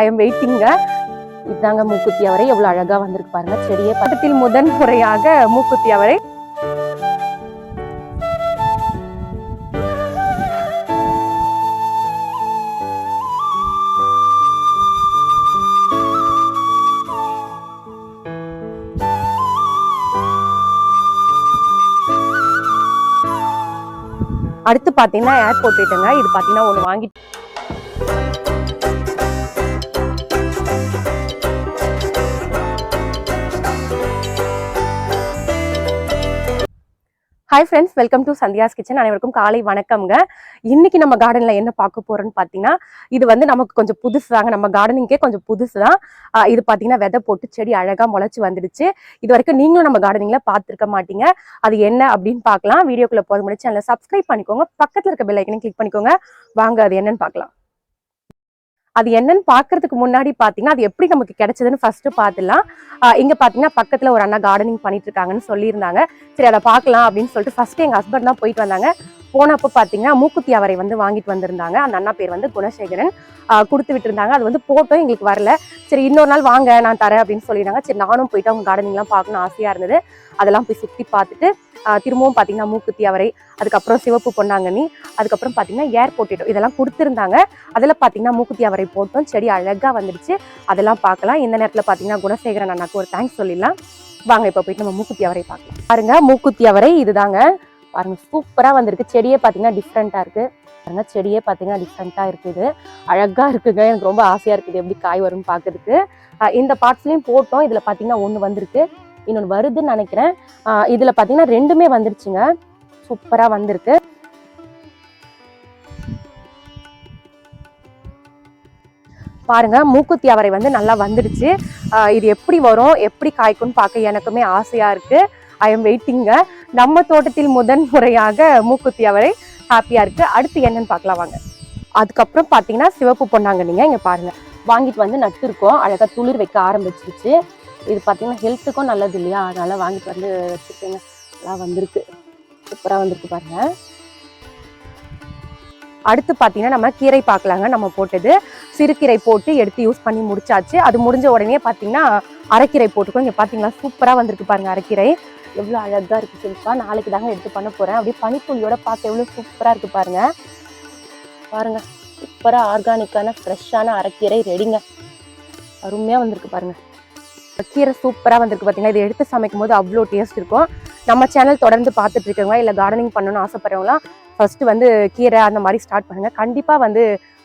I am வெயிட்டிங்க இதாங்க மூக்குத்தி அவரை எவ்வளவு அழகா வந்திருக்கு பாருங்க. செடியே பக்கத்தில் முதன் முறையாக மூக்குத்தி அவரை. அடுத்து பாத்தீங்கன்னா ஏர்போர்ட் போயிட்டேங்க. இது பாத்தீங்கன்னா ஒண்ணு வாங்கிட்டு hi friends welcome to Sandhya's kitchen அனைவருக்கும் காலை வணக்கம்ங்க. இன்னைக்கு நம்ம கார்டன்ல என்ன பார்க்க போறோம்னு பார்த்தீங்கன்னா இது வந்து நமக்கு கொஞ்சம் புதுசு தாங்க நம்ம கார்டனிங்கே கொஞ்சம் புதுசு தான் இது பார்த்தீங்கன்னா விதை போட்டு செடி அழகா முளைச்சு வந்துடுச்சு. இது வரைக்கும் நீங்களும் நம்ம கார்டனிங்ல பார்த்துருக்க மாட்டீங்க. அது என்ன அப்படின்னு பார்க்கலாம். வீடியோக்குள்ள போது முடிச்சு சேனலை சப்ஸ்கிரைப் பண்ணிக்கோங்க. பக்கத்துல இருக்க பெல் ஐக்கனையும் கிளிக் பண்ணிக்கோங்க. வாங்க அது என்னன்னு பார்க்கலாம். அது என்னன்னு பாக்குறதுக்கு முன்னாடி பாத்தீங்கன்னா அது எப்படி நமக்கு கிடைச்சதுன்னு ஃபர்ஸ்ட் பாத்துலாம் ஆஹ் இங்க பாத்தீங்கன்னா பக்கத்துல ஒரு அண்ணா கார்டனிங் பண்ணிட்டு இருக்காங்கன்னு சொல்லியிருந்தாங்க. சரி அதை பார்க்கலாம் அப்படின்னு சொல்லிட்டு ஃபர்ஸ்ட் எங்க ஹஸ்பண்ட் தான் போயிட்டு வந்தாங்க. போனப்போ பார்த்தீங்கன்னா மூக்குத்தி அவரை வந்து வாங்கிட்டு வந்திருந்தாங்க. அந்த அண்ணா பேர் வந்து குணசேகரன். கொடுத்து விட்டுருந்தாங்க. அது வந்து போட்டோ எங்களுக்கு வரல. சரி இன்னொரு நாள் வாங்க நான் தரேன் அப்படின்னு சொல்லியிருந்தாங்க. சரி நானும் போயிட்டு அவங்க கார்டனிங்லாம் பார்க்கணும் ஆசையாக இருந்தது. அதெல்லாம் போய் சுற்றி பார்த்துட்டு திரும்பவும் பார்த்தீங்கன்னா மூக்குத்தி அவரை அதுக்கப்புறம் சிவப்பு பொன்னாங்கண்ணி அதுக்கப்புறம் பார்த்தீங்கன்னா ஏர் இதெல்லாம் கொடுத்துருந்தாங்க. அதில் பார்த்தீங்கன்னா மூக்குத்தி அவரை போட்டோம். செடி அழகாக வந்துடுச்சு. அதெல்லாம் பார்க்கலாம். இந்த நேரத்தில் பார்த்தீங்கன்னா குணசேகரன் அண்ணாக்கு ஒரு தேங்க்ஸ் சொல்லிடலாம். வாங்க இப்போ போயிட்டு நம்ம மூக்குத்தி அவரை பார்க்கலாம். பாருங்க மூக்குத்தி அவரை இதுதாங்க. பாருங்க சூப்பராக வந்திருக்கு. செடியே பார்த்தீங்கன்னா டிஃப்ரெண்ட்டாக இருக்கு. பாருங்க செடியே பார்த்தீங்கன்னா டிஃப்ரெண்ட்டாக இருக்குது அழகா இருக்குங்க. எனக்கு ரொம்ப ஆசையாக இருக்குது எப்படி காய் வரும்னு பார்க்குறதுக்கு இந்த பார்ட்ஸ்லையும் போட்டோம். இதில் பார்த்தீங்கன்னா ஒன்று வந்திருக்கு. இன்னொன்று வருதுன்னு நினைக்கிறேன். ஆஹ் இதுல பார்த்தீங்கன்னா ரெண்டுமே வந்துருச்சுங்க. சூப்பரா வந்திருக்கு. பாருங்க மூக்குத்தி அவரை வந்து நல்லா வந்துடுச்சு. இது எப்படி வரும்? எப்படி காய்க்கும்னு பார்க்க எனக்குமே ஆசையா இருக்கு. ஐ எம் வெயிட்டிங்க நம்ம தோட்டத்தில் முதன் முறையாக மூக்குத்தி அவரை ஹாப்பியா இருக்கு. அடுத்து என்னன்னு பார்க்கலாம் வாங்க. அதுக்கப்புறம் பார்த்தீங்கன்னா சிவப்பு பொன்னாங்கண்ணிங்க இங்க பாருங்க. வாங்கிட்டு வந்து நட்டுருக்கோம். அழகா துளிர் வைக்க ஆரம்பிச்சிருச்சு. இது பார்த்தீங்கன்னா ஹெல்த்துக்கும் நல்லது இல்லையா? அதனால வாங்கிட்டு வந்து வச்சுருக்கேங்க. நல்லா வந்திருக்கு. சூப்பராக வந்திருக்கு பாருங்க. அடுத்து பார்த்தீங்கன்னா நம்ம கீரை பார்க்கலாங்க. நம்ம போட்டது சிறுகீரை போட்டு எடுத்து யூஸ் பண்ணி முடிச்சாச்சு. அது முடிஞ்ச உடனே பார்த்தீங்கன்னா அரைக்கீரை போட்டுக்கோ இங்கே பார்த்தீங்களா? சூப்பராக வந்திருக்கு பாருங்க அரைக்கீரை. எவ்வளோ அழகாக இருக்கு சில்பா. நாளைக்கு தாங்க எடுத்து பண்ண போகிறேன் அப்படியே பனித்துளியோட பார்க்க எவ்வளோ சூப்பராக இருக்கு பாருங்க. பாருங்க. சூப்பராக ஆர்கானிக்கான ஃப்ரெஷ்ஷான அரைக்கீரை ரெடிங்க. அருமையாக வந்திருக்கு பாருங்க. கீரை சூப்பராக வந்திருக்கு பார்த்தீங்கன்னா இதை எடுத்து சமைக்கும் போது அவ்வளோ டேஸ்ட் இருக்கும். நம்ம சேனல் தொடர்ந்து பார்த்துட்டு இருக்கவங்க இல்லை கார்டனிங் பண்ணணும்னு ஆசைப்படுறவங்களாம் ஃபர்ஸ்ட் வந்து கீரை அந்த மாதிரி ஸ்டார்ட் பண்ணுங்க. கண்டிப்பாக வந்து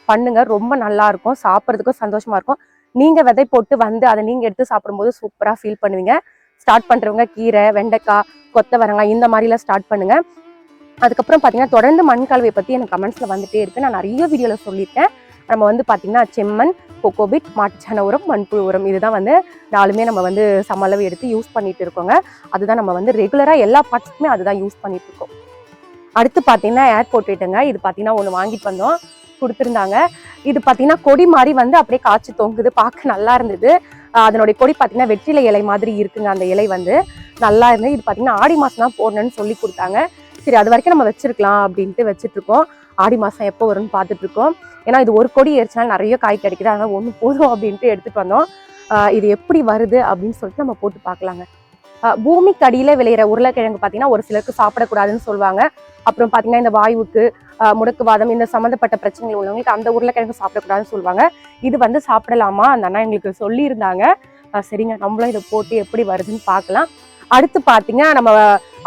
பண்ணுங்க. ரொம்ப நல்லா இருக்கும். சாப்பிட்றதுக்கும் சந்தோஷமா இருக்கும். நீங்கள் விதை போட்டு வந்து அதை நீங்கள் எடுத்து சாப்பிடும்போது சூப்பராக ஃபீல் பண்ணுவீங்க. ஸ்டார்ட் பண்ணுறவங்க கீரை வெண்டைக்காய் கொத்தவரங்காய் இந்த மாதிரிலாம் ஸ்டார்ட் பண்ணுங்கள் அதுக்கப்புறம் பார்த்தீங்கன்னா தொடர்ந்து மண் கலவையை பற்றி எனக்கு கமெண்ட்ஸில் வந்துட்டே இருக்கு. நான் நிறைய வீடியோவில் சொல்லியிருக்கேன். நம்ம வந்து பார்த்தீங்கன்னா செம்மண் கொக்கோபிட் மாட்டுச்சாண உரம் மண்புழு உரம் இதுதான் வந்து நாலுமே நம்ம வந்து சமளவு எடுத்து யூஸ் பண்ணிட்டு இருக்கோங்க. அதுதான் நம்ம வந்து ரெகுலராக எல்லா பார்ட்ஸ்க்குமே அதுதான் யூஸ் பண்ணிட்டு இருக்கோம். அடுத்து பார்த்தீங்கன்னா ஏர் போட்டுட்டுங்க இது பார்த்தீங்கன்னா ஒன்று வாங்கிட்டு வந்தோம். கொடுத்துருந்தாங்க. இது பார்த்தீங்கன்னா கொடி மாதிரி வந்து அப்படியே காய்ச்சி தொங்குது. பார்க்க நல்லா இருந்தது. அதனுடைய கொடி பார்த்தீங்கன்னா வெற்றிலை இலை மாதிரி இருக்குங்க. அந்த இலை வந்து நல்லா இருந்து இது பார்த்தீங்கன்னா ஆடி மாதம் தான் போடணும்னு சொல்லி கொடுத்தாங்க. சரி அது வரைக்கும் நம்ம வச்சிருக்கலாம் அப்படின்ட்டு வச்சுட்டு இருக்கோம் ஆடி மாதம் எப்போ வரும்னு பார்த்துட்டு இருக்கோம் ஏன்னா இது ஒரு கொடி எரிச்சினாலும் நிறைய காய் கிடைக்குது. அதனால ஒன்று போதும் அப்படின்ட்டு எடுத்துட்டு வந்தோம். இது எப்படி வருது அப்படின்னு சொல்லிட்டு நம்ம போட்டு பார்க்கலாங்க. பூமிக்கு அடியில விளையிற உருளைக்கிழங்கு பார்த்தீங்கன்னா ஒரு சிலருக்கு சாப்பிடக்கூடாதுன்னு சொல்லுவாங்க. அப்புறம் பார்த்தீங்கன்னா இந்த வாயுக்கு முடக்குவாதம் இந்த சம்மந்தப்பட்ட பிரச்சனைகள் உள்ளவங்களுக்கு அந்த உருளைக்கிழங்கு சாப்பிடக்கூடாதுன்னு சொல்லுவாங்க. இது வந்து சாப்பிடலாமா? அந்த அண்ணா எங்களுக்கு சொல்லியிருந்தாங்க. சரிங்க. நம்மளும் இதை போட்டு எப்படி வருதுன்னு பார்க்கலாம். அடுத்து பார்த்தீங்கன்னா நம்ம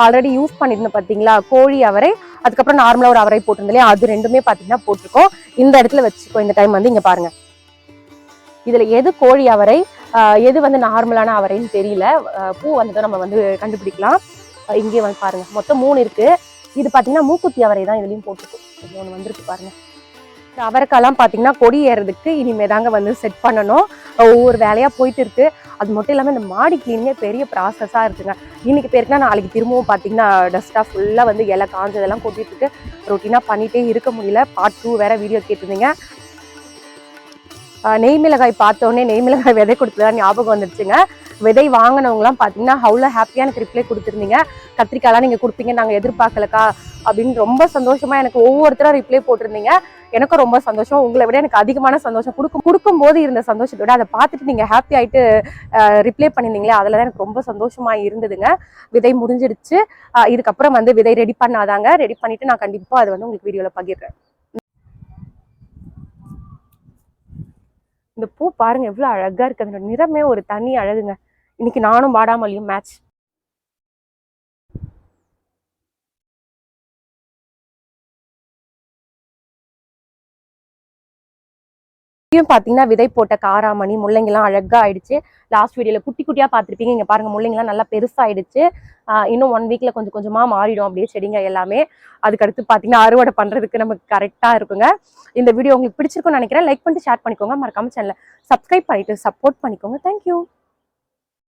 ஆல்ரெடி யூஸ் பண்ணியிருந்தோம் பார்த்தீங்களா கோழி அவரை. அதுக்கப்புறம் நார்மலாக ஒரு அவரை போட்டிருந்தோம் அது ரெண்டுமே பார்த்தீங்கன்னா போட்டிருக்கோம். இந்த இடத்துல வச்சுக்கோ இந்த டைம் வந்து இங்க பாருங்க. இதுல எது கோழி அவரை ஆஹ் எது வந்து நார்மலான அவரைன்னு தெரியல. ஆஹ் பூ வந்ததை நம்ம வந்து கண்டுபிடிக்கலாம். இங்கே வந்து பாருங்க. மொத்தம் மூணு இருக்கு. இது பாத்தீங்கன்னா மூக்குத்தி அவரை தான் இதுலேயும் போட்டுருக்கும் இது ஒன்று வந்துருக்கு பாருங்க. இந்த அவரைக்காலாம் பார்த்தீங்கன்னா கொடி ஏறதுக்கு இனிமே தாங்க வந்து செட் பண்ணணும். ஒவ்வொரு வேலையாக போயிட்டு இருக்கு. அது மட்டும் இல்லாமல் இந்த மாடி கிளீனிங்கே பெரிய ப்ராசஸாக இருக்குங்க. இன்னைக்கு பேருக்குனா நாளைக்கு திரும்பவும் பார்த்தீங்கன்னா டஸ்ட்டாக ஃபுல்லாக வந்து இலை காஞ்சதெல்லாம் கொட்டிட்டு இருக்கு. ரொட்டீனாக பண்ணிட்டே இருக்க முடியல. பார்ட் டூ வேற வீடியோ கேட்டிருந்தீங்க. ஆஹ் நெய் மிளகாய் பார்த்தோன்னே நெய் மிளகாய் விதை கொடுத்ததா ஞாபகம் வந்துருச்சுங்க. விதை வாங்கினவங்களாம் பார்த்தீங்கன்னா அவ்வளோ ஹாப்பியாக எனக்கு ரிப்ளை கொடுத்துருந்தீங்க. கத்திரிக்காய்லாம் நீங்கள் கொடுப்பீங்க நாங்கள் எதிர்பார்க்கலக்கா அப்படின்னு ரொம்ப சந்தோஷமாக எனக்கு ஒவ்வொருத்தரும் ரிப்ளை போட்டிருந்தீங்க. எனக்கும் ரொம்ப சந்தோஷம். உங்களை விட எனக்கு அதிகமான சந்தோஷம். கொடுக்கும் கொடுக்கும்போது இருந்த சந்தோஷத்தை விட அதை பார்த்துட்டு நீங்கள் ஹாப்பி ஆகிட்டு ரிப்ளை பண்ணியிருந்தீங்களே அதில் தான் எனக்கு ரொம்ப சந்தோஷமாக இருந்ததுங்க. விதை முடிஞ்சிடுச்சு. இதுக்கப்புறம் வந்து விதை ரெடி பண்ணாதாங்க. ரெடி பண்ணிவிட்டு நான் கண்டிப்பாக அதை வந்து உங்களுக்கு வீடியோவில் பகிர்றேன். இந்த பூ பாருங்க எவ்வளோ அழகாக இருக்குது அதோட நிறமே ஒரு தனி அழகுங்க. இன்னைக்கு நானும் வாடாமல்லியும் மேட்ச் இங்கேயும் பார்த்தீங்கன்னா விதை போட்ட காராமணி முள்ளங்கிலாம் அழகா ஆயிடுச்சு. லாஸ்ட் வீடியோல குட்டி குட்டியா பார்த்துருப்பீங்க. இங்க பாருங்க முள்ளங்கிலாம் நல்லா பெருசாயிடுச்சு. இன்னும் ஒன் வீக்ல கொஞ்சம் கொஞ்சமா மாறிடும் அப்படியே செடிங்க எல்லாமே. அதுக்கடுத்து பார்த்தீங்கன்னா அறுவடை பண்றதுக்கு நமக்கு கரெக்டா இருக்குங்க. இந்த வீடியோ உங்களுக்கு பிடிச்சிருக்கும்னு நினைக்கிறேன். லைக் பண்ணிட்டு ஷேர் பண்ணிக்கோங்க. மறக்காம சேனலை சப்ஸ்கிரைப் பண்ணிட்டு சப்போர்ட் பண்ணிக்கோங்க. தேங்க்யூ